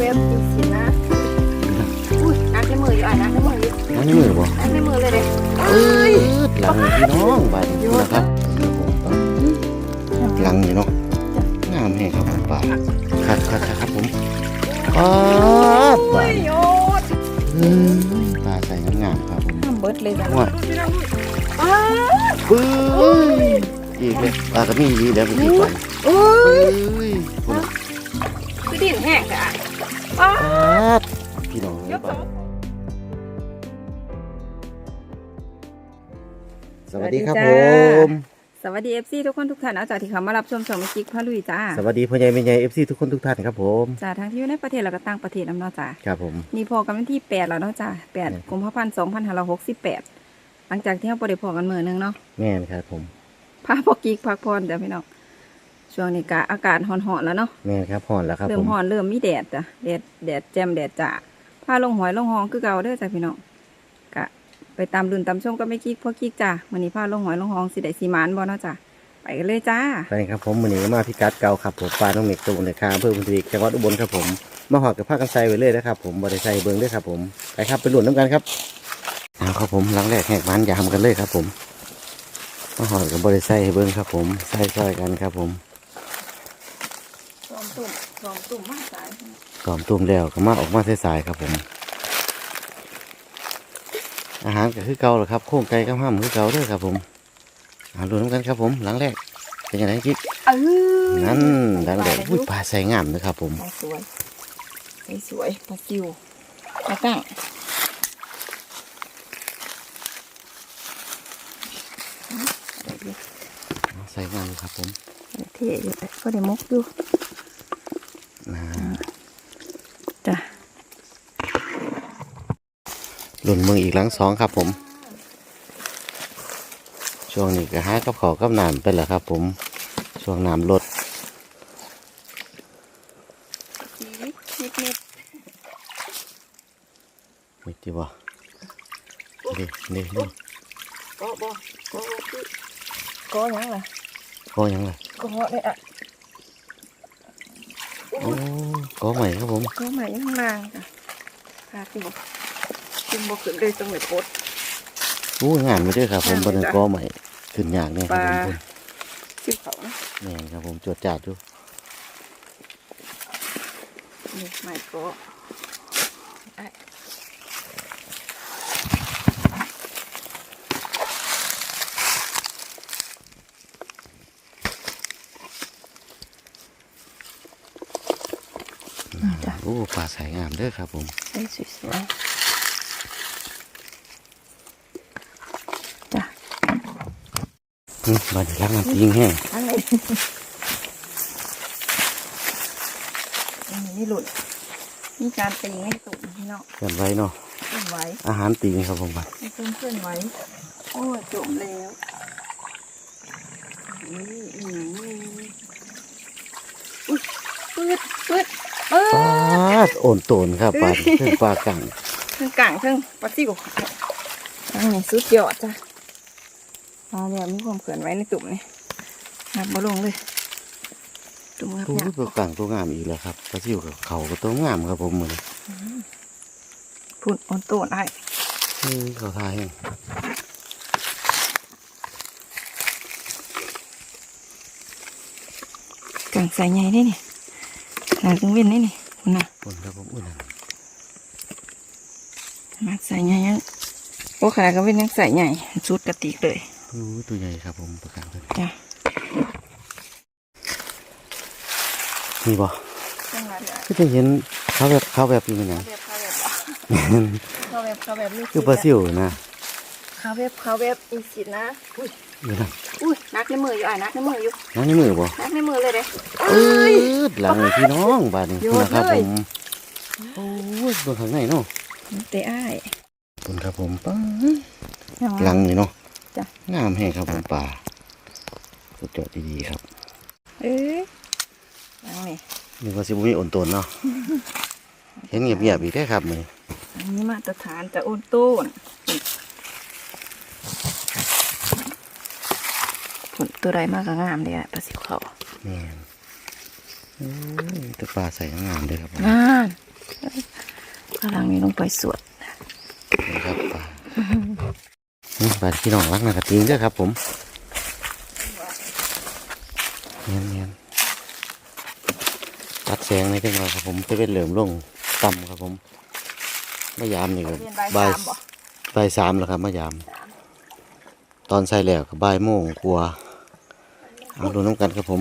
เว็บจริงๆนะอุ้ยนักในมืออยู่อะนักในมืออยู่อันนี้มือบ่นักในมือเลยเด้เอ้ยหลังพี่น้องบ้านนี้นะครับหลังนี่เนาะงามแห้งครับผมป่าครับครับครับผมป๊าดโอ้บ้ายนโยดอืมปลาใส่งามๆครับผมทำเบิดเลยจ้ะว่าอ้าปื้ยอีกเลยปลาก็มีอีกแล้วมีอีกไปโอ้เอ้ย วัสดีครับสวัสดีผจ้าม สวัสดีเอฟซีทุกคนทุกท่านเอาจากที่เขามารับชมสองมิจิกพระลุยจ้าสวัสดีพ่อใหญ่แม่ใหญ่เอฟซีทุกคนทุกท่านครับผม จ้าทั้งที่อยู่ในประเทศแล้วก็ต่างประเทศน้ำเนาะจ้าครับผม นี่พอกันวันที่แปดแล้วเนาะจ้าแปดอืมกุมภาพันธ์สองพันห้าร้อยหกสิบแปดหลังจากที่เราบ่ได้พอกันมือหนึงเนาะแม่นครับผม พาพอกีกพักผ่อนจ้ะพี่น้องช่วงนี้กะอากาศร้อนๆแล้วเนาะแม่นครับห่อนแล้วครับเริ่ผมมร้อนเริ่มมีแดดจ้ะแดดแดดแจ่มแดดจ้าพาลงหอยลงหองคือเก่าเด้อจ้ะพี่น้องกะ ไปตามรุ่นตามช่วงก็ไม่กีกพอกีกจ้าวันนี้พาลงหอยลงหองสิได้สีหมานบ่เนาะจ้ะไปกันเลยจ้าไปครับผมวันนี้มาพิกัดเก่าครับผมปลาต้องเมกตูนในคาอำเภอพุนทรีจังหวัดอุบลครับผมมาหอดกับผ้ากันไซไว้เลยนะครับผมบริไซเบิ้งด้วยครับผมไปครับไปหลุนน้ำกันครับเอาครับผมหลังแรกแหกมันยามกันเลยครับ ผมมาหอดกับบริไซเบิ้งครับ ผมใส่ซอยกันครับผมสองตุ่มสองตุ่มมากสายกล่อมตุ้มแล้วก็มาออกมาสายๆครับผม อาหารก็คือเก่าแหละครับโค้งไก่กับห้ามคือเก่าเด้อครับผมเอาหลุนน้ำกันครับผมหลังแรกเป็นยังไงกิ๊กเออนั่นหลังแรกอุ้ยปลาใส่งามนะครับผมปลาสวยปลาสวยปลาซิวปลาตั้งใส่งามอยู่ครับผมเท่อยู่ก็ได้มกอยู่นะจ้ะ หลุนมืออีกหลังสองครับผม ช่วงนี้ก็หากับขอกับน้ำไปแล้วครับ ผม ช่วงน้ำลดนิดนิดนิดมีจีบ่เด็เด็เด็ก็บ่ก็ก็ยังล่ะก็ยังไงก็เลยอะโอ้ก็ใหม่ครับผมก็ใหม่ยังล่างจ้ะพาติ บติบขึ้นเลยตรงไหนปดโอ้งานไม่ด้วยครับ ผมงามบนเลยจ้ะก็ใหม่ขึ้นยากเนี่ยครับผมปลาสิบเขานะแม่นครับผมจวดจัดอยู่นี่ใหม่ก็ไอ้จ้ะโอ้ปลาใสงามเด้อครับผมไอ้สวยๆจ้ะ อืมบัดนี้รักน้ำจริงแห้งอะไรนี่หลุดมีการตีให้ตุ่มพี่น้องเกินไว้เนาะเคลื่อนไหวอาหารตีนครับผมบัดมีเพื่อนเคลื่อนไหวโอ้ยจมแล้วนี่อีหยังนี่อุ้ยปืดปืดเอปอลาโอนโตนครับปลาเพิ่งปลากังทั้งกลางทั้งปลาซิวทั้งนี่สุดยอดจ้ะ มาเนี่ยมีความเขื่อนไว้ในตุ่มนี่นับมาลงเลย ตุ่มครับตัวเนี่ยตัวกังตัวงามอีกแล้วครับปลาซิวกับเขาก็ตัวงามครับผมมือนี้พุ่นอ่อนโตนไอ้เออเขาทายแห้งกลางสายใหญ่ได้นี่หาจังเว้นได้นี่คุณน่ะคนครับผมอุ้ยนั่นมาใส่ใหญ่ยังโอ้ขนาดก็เป็นยังใส่ใหญ่ชุดกระติกเลยโอ้ ตัวใหญ่ครับผมปลากังตัวนี้จ้ะนี่บ่จังหวะเดียวก็จะเห็นเขาแบบเขาแบบอยู่นะเว็บเขาเว็บเขาเว็บเขาเว็บลูกคือปลาซิวนะเขาเว็บเขาเว็บอีสินะอุ้ยอยู่นะอุ้ยนักในมืออยู่อะนักในมืออยู่นั่นนี่มือบ่นักในมือเลยเด้เอ้ยหลังพี่น้องบ้านนี้โยคุณนนะครับเลผยมโอ้ยเบนข้างในเนาะเตะอ้ายคุณครับผมป้ายังหลังนี่เนาะ จ้ะงามแห้งครับผมป่าสุดยอดดีๆครับ เอ้ยยังนี่นี่ว่าสิบุมีอ่อนตนเนาะ เห็นเงียบๆอีกได้อครับมืออันนี้มาตรฐานจะโอนต้นผลตัวใดมากก็งามเลยอะปลาสิวเขานี่นโอ้ยแตัวปลาใส่งามเลยครับผมงานกำลังนี้ลงไปสวด นะครับปลา อืมปลาพี่น้องรักนะกระติงเด้อครับ ผมเนียนเนียนตัดแสงในจังหวะครับผมจะเป็นเหลื่อมลงต่ำครับผมมายามนี่ก็เรียนใบบ่ายสามบ่บ่ายสามแล้วครับมายาม ตอนใส่แล้วก็บ่ายโมงกลัวาเอาดูน้ำกันครับผม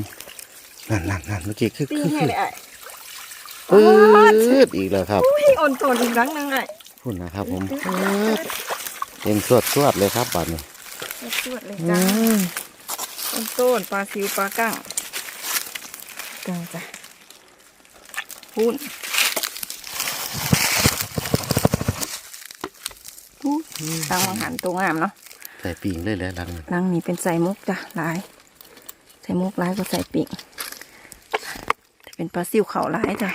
นั่นนั่นนั่นเมื่อกี้คือตีคือให้คือเลยไอ้ปื๊ดอีกแล้วครับอุ้ยอ่อนโตนอีกครั้งหนึงไอ้พุ่นนะครับผมปื๊ด เต็มสวดสวดเลยครับบัดนี้สวดเลยอืจ้ามอ่อนโตนปลาซิวปลากั้งกั้งจ้ะหุ่นอู้ตั้งวังหันตัวงามเนาะใส่ปิงเลยแหล้วลังนี้รังนี้เป็นใส่มุกจ้ะลาย ใส่มุกลายก็ใส่ปิ่งแต่เป็นปลาซิวเขาลายจ้ะ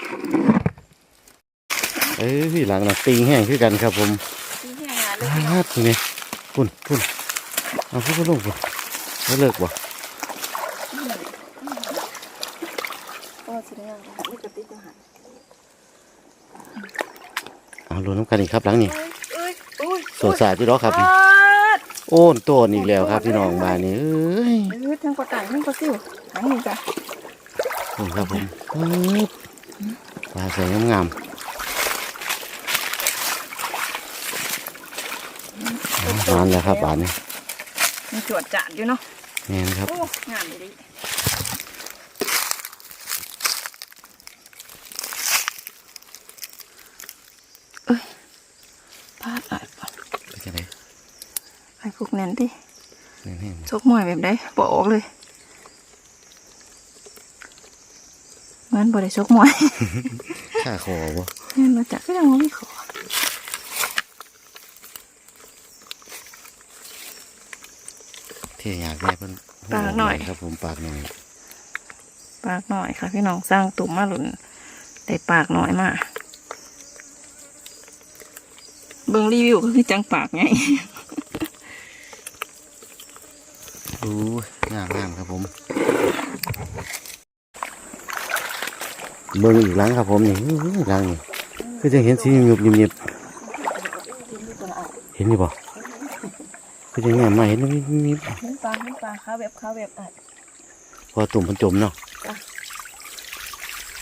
เอ้ยหลังน่ะปิงแห้งคือกันครับผม ฮาดทีนี้พุ่นพุ่นเอาพุ่นพุ่นลงพุ่นแล้วเลิกบ่ก็แสดงว่านี่กระติกอาหารเอาลงน้ำกันอีกครับหลังนี้เอ้ยเอ้ยสวนสาดที่รอครับนี่ปาดโอ้นโตนอีกแล้วครับพี่น้องบานนี้เอ้ยเอ้ยทั้งปลาไก่ทั้งปลาซิวทั้งนี้จ้ะนี่ครับผมปึ๊บปลาใส่งามๆ นานแล้วครับบานนี้มีจวดจาดอยู่เนาะแม่นครับ โอ้งามดีเอ้ยพลาดอะเป็นจังไดไอ้พวกนั้นที่แน่นชกมวยแบบได้บอกออกเลยงั้นบ่ได้ชกมวยๆข้าคอบ่งั้นมาจากก็ยังไม่ขอ ที่ยอยากได้เพิ่นครับผมปากหน่อย ปากหน่อยค่ะ พี่น้องสร้างตุ่มมาหลุนแต่ปากหน่อยมากเบิ่งรีวิวก็คือจังปากไงดูงามงามครับผม เบิ่งอีกหลังครับผมนี่อื้อหลังนี่คือจะเห็นสีหยุบๆยิบๆเห็นอยู่บ่ คือจะงามมาเห็นยิบเห็นปลาเห็นปลาข้าวแบบข้าวแบบอะๆพอตุ่มมันจมเนาะ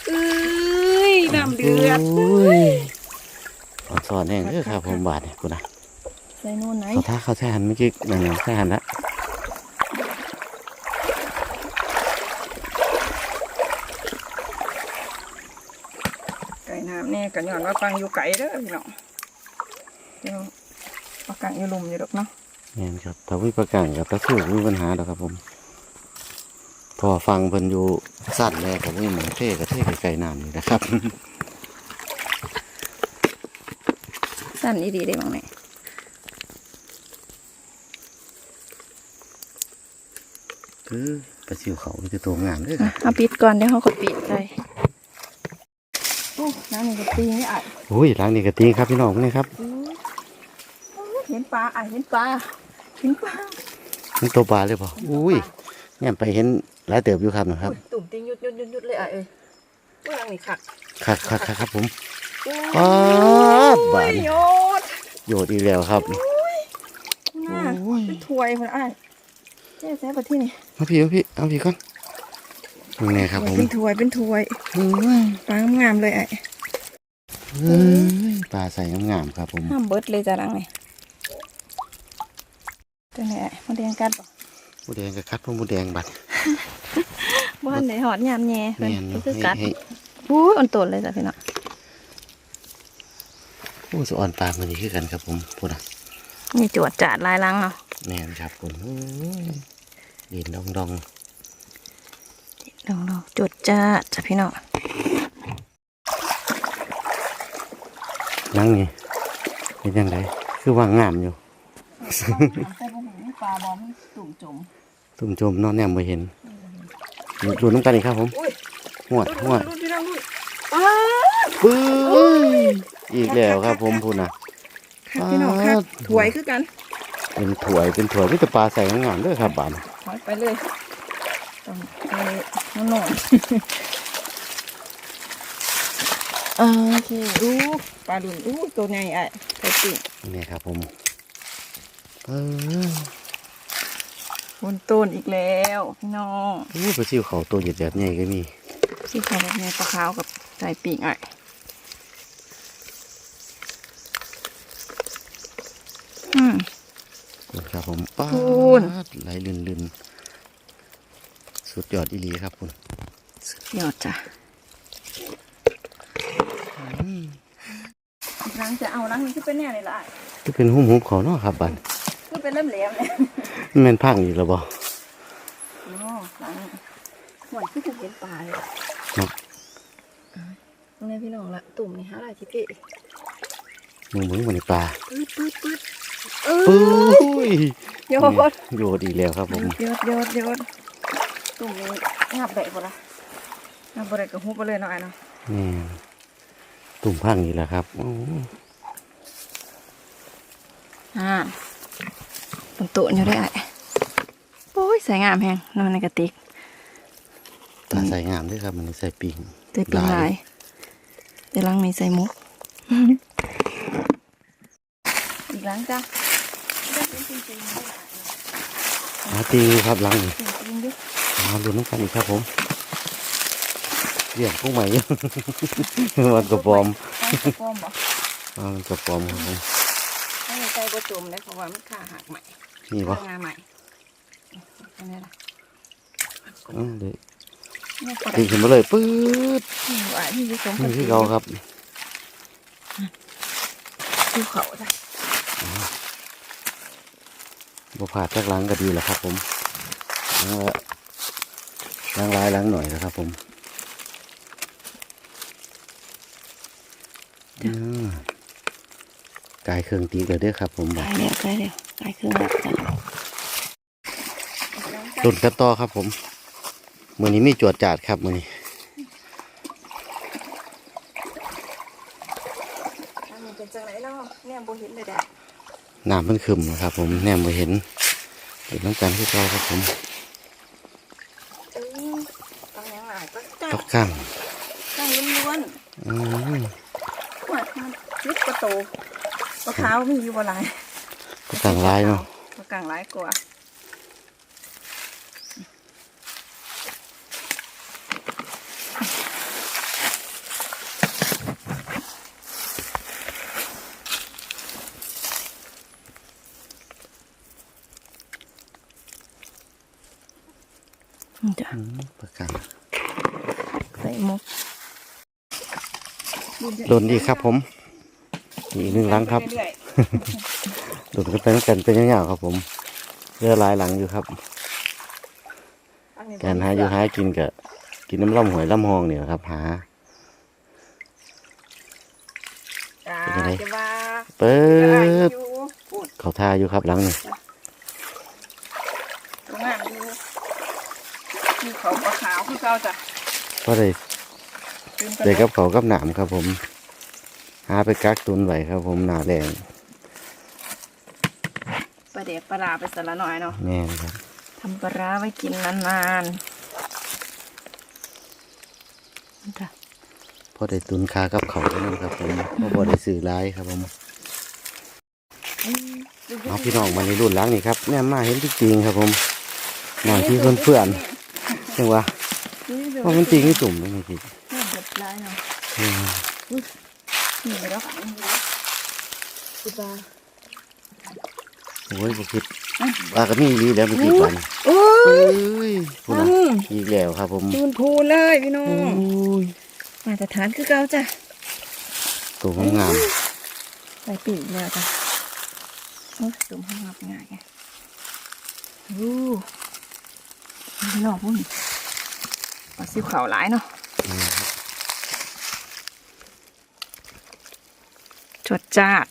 เอ้ยน้ำเดือดโอ้ยอ่อนสอนแห้งเด้อครับผมบาดเนี่ยกูนะใส่นู่นไหนเขาท่าเขาแช่หันเมื่อกี้นั่นน่ะแช่หันละไก่น้ำเนี่ยกันย้อนว่าฟังอยู่ไก่เด้อพี่น้องเดี๋ยวปลากังอยู่ลุมอยู่ดอกเนาะ เนี่ยครับถ้าวิประกันกับตะสู้มีปัญหาหรอกครับ ผม พอฟังเพิ่นอยู่สั้นแล้วผมมีหมองเท่กับเท่ไกลๆน้ำนี่นะครับ สั้นอีดีได้บ้างไหมคือปลาซิวเขาคือตัวงามเด้วยครับเอาปิดก่อนเดี๋ยวเขาก็ปิดใจโอ้น้ำนี่ก็ตีนี่อะโอ้ยล้างนี่กระตีครับพี่น้องนี่ครับ เห็นปลาอะเห็นปลา เห็นปลามันตัวปลาเลยเปล่าอุ้ยเนี่ยไปเห็นหลายเติบอยู่ครับนะครับอุ้ยตุ่มติงยุดยุดยุดยุดเลยอะเอ้ยเมื่อนี่ขัดครับครับครับครับผมโอ้ป๊าดบาดยนี่โยดโยดอีกแล้วครับน่าโอ้ยเป็นถ้วยคนอะเจ๊แซ่บที่นี่เอาพี่เอาพี่เอาพี่ก่อนยังไงครับผมเป็นถ้วยเป็นถ้วยโอ้ยปลางามๆเลยไอ้เอ้ยปลาใส่งามๆครับผมห้ามเบิดเลยจ้ะนังนี่ ตัวไหนไอ้มาเรียงกันบ่หมูแดงกับคัดพวกหมูแดงบัดบ้านไหนหอดยามแย่เพิ่นแม่นก็ให้คือกัดให้อู้ยอ่อนโตนเลยจ้ะพี่น้องโอ้สะอ่อนปลามันนี่คือกันครับผมพูดนะนี่จวดจาดลายลังเนาะแม่นครับผมโอ้ยดินดองดองลองลองจวดจาดจ้ะพี่น้องนั่งนี่เป็นยังไงคือว่างงามอยู่ใส่บุ้ง ปลาบอมตุ่มจมตุ่มโจมนอนแนมไม่เห็นดูน้ำกันอีกครับผมอุ้ยหวดหวดรุ่นพี่น้องรุ่นอ้าปื้ยอีกแล้วครับผมพูดนะค่ะพี่น้องค่ะถวยคือกัน เป็นถ้วยเป็นถ้วยวิตปลาใส่งามๆด้วยครับบานถอยไปเลยต้องไปน้องหน่อยอ่าโอเคอู้ปลาดุนอู้ตัวใหญ่อะไข่ปิ่งนี่ครับผมเออ บนต้นอีกแล้วพี่น้องโอ้ปลาซิวเขาตัวใหญ่แบบใหญ่ก็มีที่เขาแบบนี้ปลาขาวกับไข่ปิ่งอะอืมครับผมป้าคุณดไหลลื่นๆสุดยอดอีหลีครับคุณยอดจ้ะล้างจะเอาล้างนี้คือเป็นแน่เลยล่ะก็เป็นหุ้มหุบเขาเนาะครับบันคือเป็นเริ่มแหลมเลย แม่นพังอีกแล้วบ่อ๋อล้างหวานคือจะเห็นปลาเลยเนาะตรงนี้พี่น้องละตุ่มนี่ฮะอะไรจิเก้มึงมึงมันปลาปื๊ดปื๊ดปื๊ดเอปุ้อยโยดโยดอีกแล้วครับผมโยดโยดโยดตุ่มนี้งับได้ปะล่ะงับบ่ได้กับหุบไปเลยเนาะไอ้เนาะนี่ตุ่มพังอีกแล้วครับโอ้อ่าตรงโต๊ะอยู่ได้ไอ้โอ้ย สวยงามแฮงนอนในกระติกตาใส่งามด้วยครับ มันใส่ปิงเตยปีนลายเดี๋ยวล้างมีใส่มุก อีกล้างจ้ะได้เป็นจริงๆด้วยหาตีอยู่ครับหลังนี่จริงๆด้วยมาดูน้ำกันอีกครับผมเรียกพวกใหม่ยังมันกระปอมเอากระปอมบ่อ่ามันกระปอมครับผมให้ใจบ่จมเลยเพราะว่ามันขาหักใหม่นี่ปะงานใหม่ อันนี้ล่ะอืมเดี๋ยวนี่ก็ตีได้ขึ้นมาเลยปื๊ดที่อยู่อะที่อยู่สองนี่คือเราครับภูเขาจ้ะบ่ผ่าดจากหลังก็ดีแหละครับ ผมหลังละหล้างร้ายหล้างหน่อยนะครับผมอ่ากายเครื่องตีกันเด้อครับ ผมบอตากยแล้วตายแล้วตายครึ่งแล้วจ้ะ รุ่นกันต่อครับผมมือนี้มีจวดจาดครับมือนี้อันนี้เป็นจังไหนเนาะเนี่ยบ่เห็นเลยแดดน้ำมันขึ้นนะครับผมแนมมาเห็นเห็นน้ำกันที่เราครับผมเออต้องยังหลายก็จ้ะตกข้างต้องล้วนอืมๆว่ามันยึดกระโตกระเท้ามีอยู่บ่หลายตกข้างลายเนาะกระกลางหลายกว่า มันจะ อืมตกข้าง ใส่หมก โดนดีครับ ผม อีกหนึ่งหลังครับเอยโดนกันไปน้ำกันเป็นยาวๆครับ ผมเรือหลายหลังอยู่ครับๆอันนี้การหาอยู่หากินกับกินน้ำล่ำหวยล่ำหองเนี่ยครับหาจ้าเป็นยังไงจะว่าเปิจะว่าดอยู่พูดเขาท่าอยู่ครับหลังนี่ตรงนั้นอยู่มีเขาปลาขาวคือเก่าจ้ะก็ได้ตื่น เด็กกับเขาวกับหนามครับผม หาไปกักตุนไว้ครับผมหนาแรงปลาเด็กปลาร้าไปสละหน่อยเนาะแม่นครับทำปลาร้าไว้กินนานๆจ้ะพอได้ตุนคากับเขาวนั่นครับผมเพราะบ่ได้สื่อร้ายครับผมเอาพี่น้องมาในรุ่นหล้างนี่ครับแน่มาเห็นจริงๆครับผมหนังที่เพื่อนๆจังหวะว่ามันจริงที่ตุ่มไม่คิดเนี่ย เด็ดร้ายเนาะอืมนี่แล้วค่ะนี่แล้วสิบาโอ้ยบ่คิดว่าก็มีดีแล้วไม่คิดวันโอ้เอ้ยยพูดนะอีกแล้วครับ ผมพูนพูนเลยพี่น้อโอ้งยมาตรฐานคือเก่าจ้ะตัวงามใส่ปีกแล้วจ้ะโอ้ยตุ่มให้งับง่ายไงโอ้พี่น้องพุ่นปลาซิวขาวหลายเนาะ จดจ้าดๆ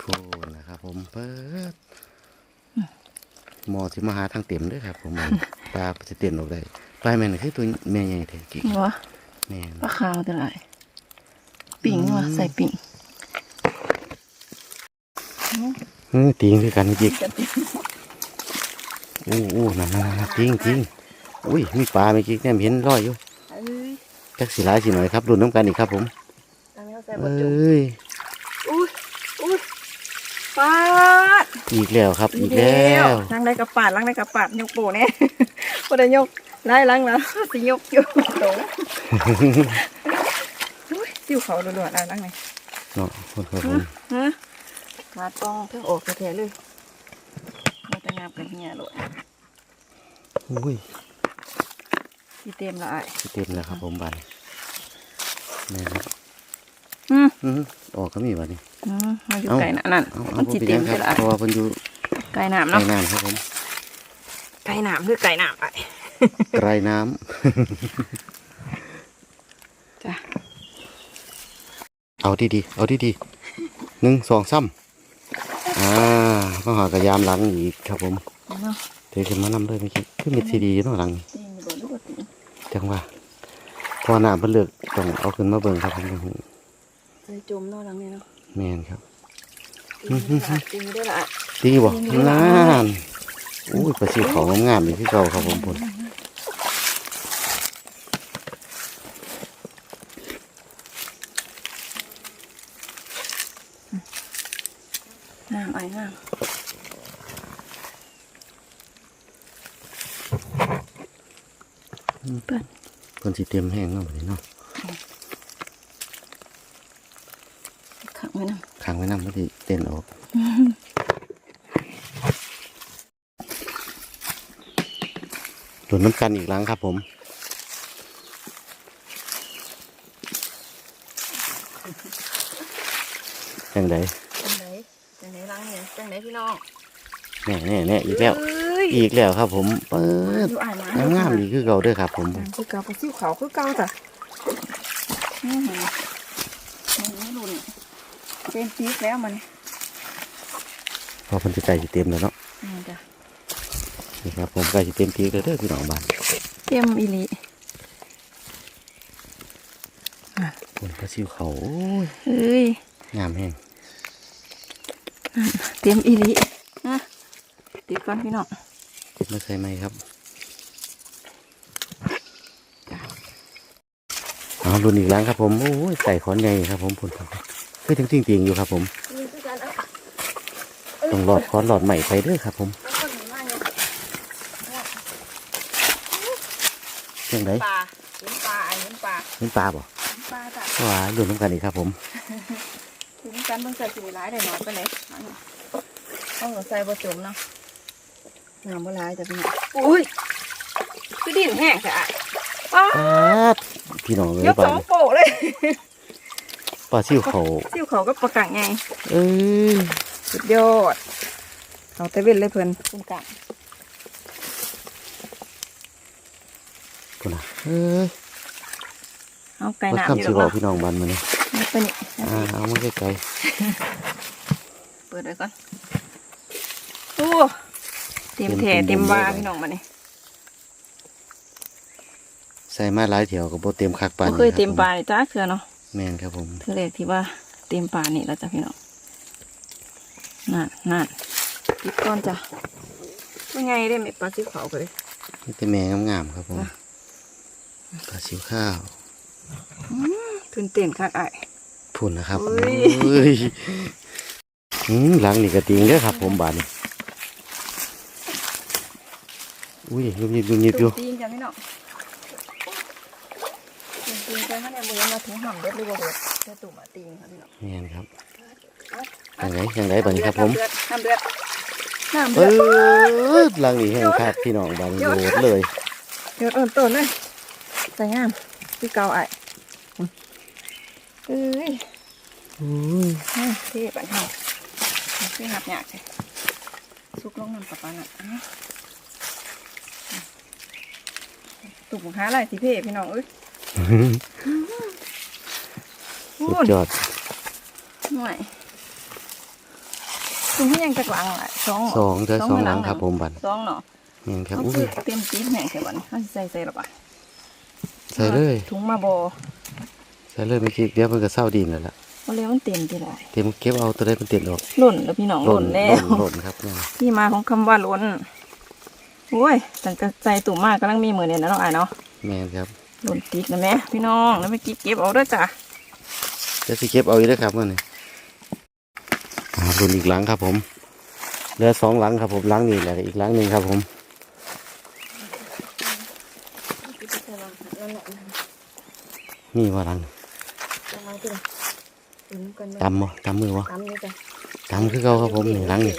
พูดนะครับผมเปิดหมอที่มาหาทางเต็มด้วยครับ ผมมันปลาจะเต็มออกได้ปลาแม่นคือตัวแม่ใหญ่แท้จริงนี่วะแม่นปลาขาวแต่ไรปิ่งวะใส่ปิ่งเออติงคือกันจิกจะปิ่งอู้อู้นั่นนั่นนั่นจริงจริงอุ้ยมีปลาไม่จิกเนี่ยเห็นลอยอยู่เอ้ย จักสีร้ายสีหน่อยครับรุ่นน้ำกันอีกครับผมตั้งแล้วใส่เอบดจุ่ม้ยอุ้ยอุ้ยปาดอีกแล้วครับ อีกแล้วล้างได้กับปาดล้างได้กับปาดยกโปเนี่ยพอได้ยกไล่ล้างแล้วสิยกอยู่โดงอุ้ยจิ้วเขาด่วนๆอะล้างไหนเนาะคนครับผมฮะมาดกองเพิ่งออกแท้ๆเลยมาแต่งามกันเฮียโลดอุ้ย ที่เต็มและอะเต็มแล้วครับ ผมบานแม่ครับอืมอื้อหือออกก็มีบัดนี้อืมมาอยู่เอ้าไก่น่ะนั่นเอามัเอานบ่สิเป็นหเต็ยัมงคไปรับละเพราะว่าเพิ่นอยู่ไก่น้ำไกลเนาะน้ำครับผมไก่น้ำคือไก่น้ำอะไกลน้จ้ะำเอาดีๆเอาดีๆหนึ่งสองสามอ่ามาหากระยามหลังอีกครับผมเนาะเดี๋ยวขึ้นมานำเลยเมื่อกี้คือมีซีดีอยู่เนาะหลังนี่ จังว่าพอหน้าเพิ่นเลือกต้องเอาขึ้นมาเบิ่งครับผมจังหูใส่จมเนาะหลังนี้เนาะแม่นครับตีนอยู่ละ ตีนอยู่ละอะดีบ่ดีอยู่นานอุ้ยประสิวเขางามๆอีกคือเก่าครับผมพุ่นน้ำไอ้น้ เปิ้นเพิ่นสิเตรียมแห้งเนาะบัดนี้เนาะขังไว้น้ค้างไว้นำบ่สิเต้นออกหลุนน้ำกันอีกหลังครับผมจังไดำจังไหนจังไหนหลังเนี่ยจังไหนพี่น้องแน่แน่แน่อีกแล้วเอ้ยอีกแล้วครับ ผมเปิดอยู่อ่านมางามๆดีคือเก่าเด้อครับผมงามคือเก่าปลาซิวเขาคือเก่าจ้ะนี่หนนี่รุ่นเป็นปีกแล้วมันพอเพิ่นสิใกล้สิเต็มแล้วเนาะนี่จ้ะนี่ครับผมใกล้สิเต็มทีแล้วเด้อพี่น้องบ้านเตรียมอีหลีคนปลาซิวเขาโอ้ยเอ้ยงามแห้งเตรียมอีหลีนะติดก่อนพี่น้อง ติดมาใส่ไหมครับเอารุ่นอีกหลังครับผมโอ้ยใส่ขอนใหญ่ครับผมพุ่นครับคือจริงจริงๆอยู่ครับ ผมนี่คือการเอาต้องหลอดขอนหลอดใหม่ไปเด้อครับ ผมเอาคนมาเนี่ยเรื่องไดปลาเห็นปลาไอ้เห็นปลาเป็นปลาบ่เห็นปลาจ้ะว้ารุ่นน้ำกันอีกครับ ผมถึงกันต้องใส่สีร้ายได้หน่อยไปเลยต้องใส่บะจุ่มเนาะ น้ำบะร้ายจ้ะพี่น้องอุ้ยคือดินแห้งจ้ะอะป้าปาดพี่น้องเลยยกปลาสองโปะเลยปลาซิวเขาซิ่วเขาก็ประกังไงเอ้ยสุดยอดเขาเตะเวนเลยเพิ่นคุณกะพุ่นน่ะเอ้ยเอาไก่ว่าน้ำอยู่คำสิแล้บอวกพี่น้องบ้านมาเนี่ยนี่ไปนี่อ่าเอามาใกล้เปิดเลยก่อนโอ้เต็มแถเต็มวาพี่น้องมาเนี่ยๆใส่มาหลายเถียวกับโบเต็มคักปานบ่นี้เคยรับเต็มปลาเลยจ้าเคือเนาะแม่นครับผมเธอเลยที่ว่าเต็มปลานี่แล้วจ้ะพี่น้องนั่นนั่นติดก้อนจ้ะเป็นไงได้ไหมปลาซิวเขาไปเลยนี่แต่แม่งามๆครับผมจ้ะปลาซิวข้าวตื่นเต้นคักไอ้ายพุ่นนะครับอุ้ยเอ้ยอืมหลังนี่กระติงเด้อครับ ผมบานนี้ อุ้ยยุบยิบยุบยิบอยู่ตุ่มตีนจ้ะพี่น้องตุ่มตีนจ้ะถ้าเนี่ยมือมาถึงห่ำเด็ดหรือบ่เด็ดแค่ตุ่มอะตีนค่ะพี่น้องแม่นครับยังไงยังไงบานนี้ครับผมน้ำเดือดน้ำเอเดือดอหลังนี่แห้งครับพี่น้องบานนี้โดดเลยเดือดอ่อนต้นเลยใส่งามพี่เกาไอ้ายเอ้ยอุ้ยอะเที่ปันเฮาที่หับหยากใช่ซุกลงน้ำกับปลาหนัก ตุ่มหาอะไรสิเพ่พี่น้องเอ้ยสุดยอดหน่วยตุ่มให้ยังจักหลังอะสองเหรสองเด้อสองหลังเนาะครับผมบานสองเนาะแม่นครับเขาอุ้คือยเต็มจีบแห้งใช่บ่เนี่ยเขาสิใส่ใส่หรอปะใส่เลยถุงมาบอใส่เลยเมื่อกี้เดี๋ยวมันก็เศร้าดีแล้วล่ะเขาเรียกมันเต็มทีไรเต็มเก็บเอาตัวได้มันเต็มออกหล่นแล้วพี่น้องหล่นแล้วหล่นหล่นครับเนี่ยที่มาของคำว่าล้น โอ้ยตั้งแต่ใจตุ่มมากกำลังมีมือเนี่ยนะน้องอายเนาะแม่นครับหล่นติดนะแม่พี่น้องแล้วไม่กิ๊กเก็บเอาเด้วยจ้ะเดี๋ยวสิเก็บเอาอีกแล้วครับมื่อนี้อ่ารุ่นอีกหลังครับผมเหลือสองหลังครับผมหลังนี้แหละอีกหลังหนึ่งครับผมนี่ว่าหลังตำบ่ตำมือบ่ตำนี่จ้ะตำคือเก่าครับผมนี่หลังนี่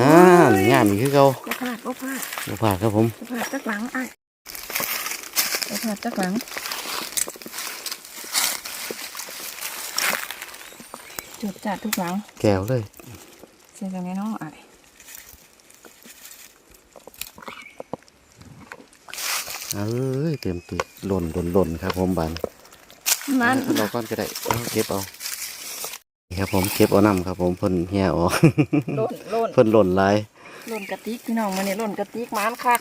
น้ำงามอีกคือเก่าบ่พลาดบ่พลาดบ่พลาดครับผมบ่พลาดจักหลังอ้ายบ่พลาดจักหลังจุดจัดทุกหลัง แก้วเลยเสียจังไงน้องอ้ายเอ้ยเต็มตึกหล่นหล่นหล่นครับผมบานมันเราก้อนก็ได้เอาเก็บเอานี่ครับผมเก็บเอาน้ำครับผมเพ่นเหี่ยออกหล่นหล่น เพ่นหล่นหลายหล่นกระติกพี่น้องมันนี่หล่นกระติกมันคัก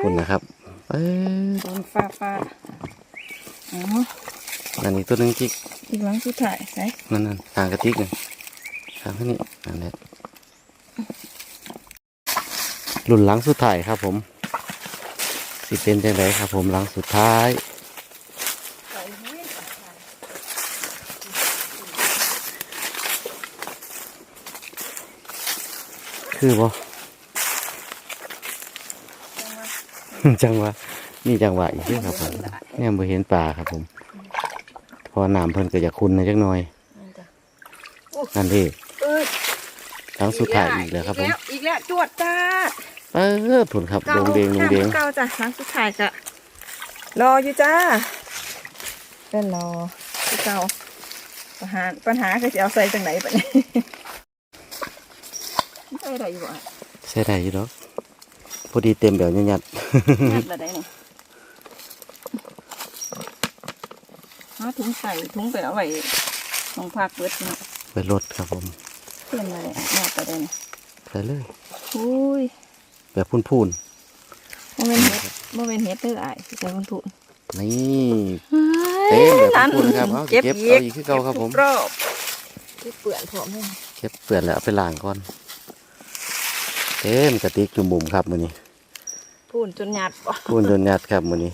คุณนะครับเอ้ยหล่นฟ้าฟ้าอ๋ออันนี้ตัวหนึงจิกอีกหลังสุดท้ายใส่นั่นนั่นทางกระติกนี่ทางนี้อันนี้หลุนหลังสุดท้ายครับผม สิเป็นจังไดครับผมหลังสุดท้าย ใส่ให้ คือบ่จังหวะนี่จังหวะอีกเด้อครับผมเนี่ยบ่เห็นปลาครับผมพอน้ำเพิ่นก็จะคุ้นนะจักหน่อยนี่จ้ะนั่นเด้เออหลังสุดท้ายอีกแล้วครับผมอีกแล้วจวดจ้าเออผลครับลงเดงลงเดงเก่าจ้ะหลังสุดท้ายจ้ะรออยู่จ้าเป็นรอที่เก่าปัญหาปัญหาคือจะเอาใส่จังไหนปะเนี่ย ใส่อะไรอยู่อะใช่ได้อยู่ดอกพอดีเต็มแบบยัดงัดอะไรนี่หาถุงใส่ถุงไปเอาไว้ตรงภาคเบิดเนาะๆไปรถครับผมเพื่อนอะไรอะงัดไปได้นี่ใส่เลยอุ้ยแบบพูนโมเมนเฮ็ดโมเมนเฮ็ดเด้ออ้ายสิใส่คนถูกๆนี่เต็มแบบพูนๆนะครับเอาเก็บเอาอีกคือเก่าครับผมรอบเก็บเปลือนพร้อมเลยเก็บเปลือกแล้วเอาไปล้างก่อน เต็มกระติกจุ่มบุ่มครับมือนี้พูนจนหยาดบ่พูนจนยัดครับมือนี้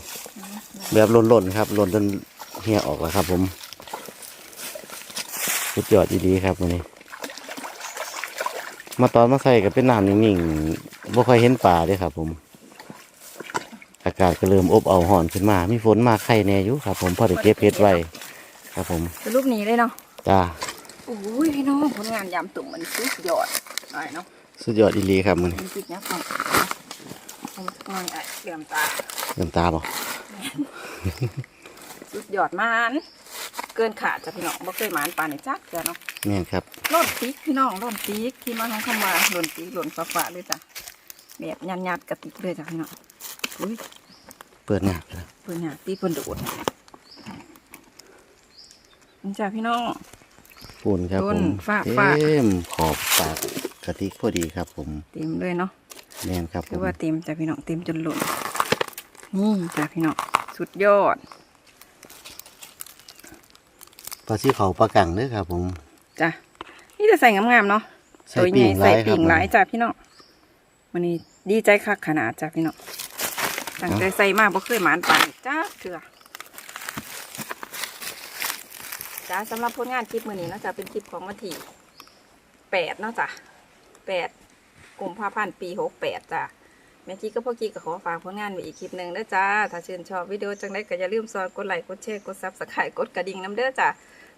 แบบหล่นๆครับหล่นจนเหี่ยออกแล้วครับ ผมสุดยอดดีๆครับมือนี้ มาตอนมาใส่กับเป็นน้ำนิ่งๆบ่ค่อยเห็นปลาเด้ครับ ผม อากาศก็เริ่มอบเอาวห่อนขึ้นมา มีฝนมาไข่แน่อยู่ครับ ผมพอได้เก็บเห็ดไว้ครับผมเป็นรูปนี้เลยเนาะจ้าโอ้ยพี่น้องผลงานยำตุ่มมันสุดยอดหน่อยเนาะ สุดยอดอีหลีครับมือนี้มันจิกเนี้ยฟังเอาหน่อยอะเหลื่อมตาเริ่มตาบ่สุดยอดมันเกินขาดจ้ะพี่น้องบ่เคยหมานปานในจักเดียวเนาะแม่นครับร่นติ๊กพี่น้องร่นติ๊กที่มาของคำว่าร่นติ๊กร่นฟ้าๆเลยจ้ะแบบยันยัดๆกระติกเลยจ้ะพี่น้องอุ้ยเปิดหน้าเลยเพิ่นหาตีเพิ่นโดดนี่จ้ะพี่น้อง ปูนครับต้ผนมฝากเต็ฝากมขอบปากกระติกพอดีครับ ผมเต็มเลยเนาะแม่นครับผคือมว่าเต็มจ้ะพี่น้องเต็มจนหล่นนี่จ้ะพี่น้องสุดยอดปลาชีเขาปลากังเด้อครับ ผม จ้ะนี่จะใส่งามๆเนาะใส่ตัวใหปิ่ญ่งใส่หลายครับปิ่งหลายผมจ้ะพี่น้องวันนี้ดีใจคักขนาดจ้ะพี่น้องตั้งใจใส่มากบ่เคยหมานปานจ้าเถื่อ จ้าสำหรับผลงานคลิปมือนี้นาะจ้ะเป็นคลิปของวันที่แปดเนาะจ้ะแปดกุมภาพันธ์ปีหกแปดจ้ะแม่กี้ก็พ่อกี้ก็ขอฝากผลงานไว้อีกคลิปหนึ่งเด้อจ้า ถ้าชื่นชอบวิดีโอจังได้ก็อย่าลืมซอยกดไลค์กดแชร์กดซับสไครต์กดกระดิ่งน้ำเด้อจ้ะ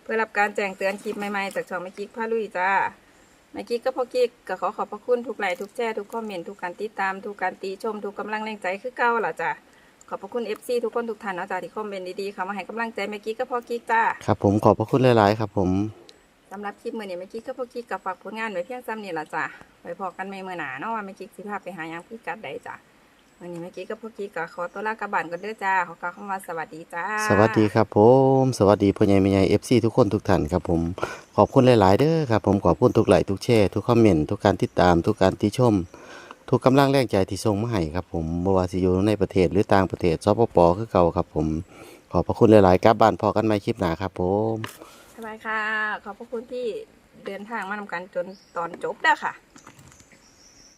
เพื่อรับการแจ้งเตือนคลิปใหม่ๆจากช่องแม่กิ๊กพาลุยจ้าเมื่อกี้ก็พ่อกิ๊กก็ขอขอบพระคุณทุกไลค์ทุกแชร์ทุกคอมเมนต์ทุกการติดตามทุกการติชมทุกกำลังแรงใจคือเก่าล่ะจ้ะ ขอบพระคุณ FC ทุกคนทุกท่านเนาะจ้ะที่คอมเมนต์ดีๆเข้ามาให้กำลังใจเมื่อกี้ก็พ่อกิ๊กจ้าครับผมขอบพระคุณหลาย ๆ ครับผมสำหรับคลิปมื้อนี้เมื่อกี้ก็พ่อกิ๊กกับฝากผลงานไว้เพียงซ้ำนี่ล่ะจ้ะไว้พอกันใหม่มื้อหน้าเนาะว่าเมื่อกี้สิพาไปหาหยังพี่กัดใดจ้ะวันนี้เมื่อกี้ก็พ่อกิ๊กก็ขอตัวลากลับบ้านกันเด้อจ้าขอกล่าวคำว่าสวัสดีจ้า สวัสดีครับผม สวัสดีพ่อใหญ่แม่ใหญ่เอฟซีทุกคนทุกท่านครับผม ขอบคุณหลาย ๆ เด้อครับผมขอบคุณทุกไลค์ทุกแชร์ทุกคอมเมนต์ทุกการติดตามทุกการติชม ทุกกำลังแรงใจที่ส่งมาให้ครับผมบวาสิอยู่ในประเทศหรือต่างประเทศซอปปคือเก่าครับผม ขอบพระคุณหลายๆกลับบ้านพอกันใหม่คลิปหนาครับผมสบายค่ะ ขอบพระคุณที่เดินทางมานำกันจนตอนจบเด้วค่ะ